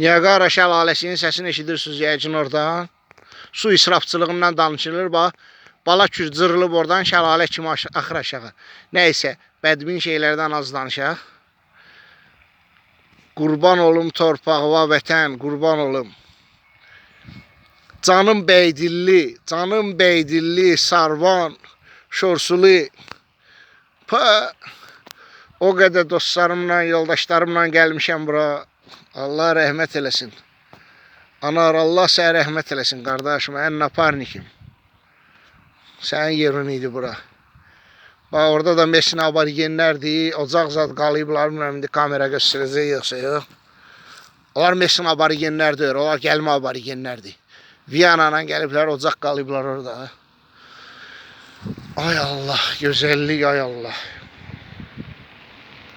Niagara şəlaləsinin səsini eşidirsiniz yəqin oradan. Su israfçılığından danışılır. Bax, bala kür cırılıb oradan şəlalə kimi axır aşağı. Nəysə, bədbin şeylərdən az danışaq. Qurban olum torpağıma vətən, qurban olum. Canım Beydilli, canım Beydilli, Sarvan, Şorsulu. Pa, o qədər dostlarımla, yoldaşlarımla gəlmişəm bura. Allah rəhmət eləsin. Anar Allah sənə rəhmət eləsin qardaşım, ən naparnikim. Sənin yerin idi bura. Bax orada da mesin aborigenlərdir, ocaq zad qalıblar, bilmirəm indi kamera göstərəcək yoxsa yox. Onlar mesin aborigenlərdir, onlar gəlmə aborigenlərdir. Viyana'dan gəliblər, ocaq qalıblar orada. Ay Allah, gözəllik ay Allah.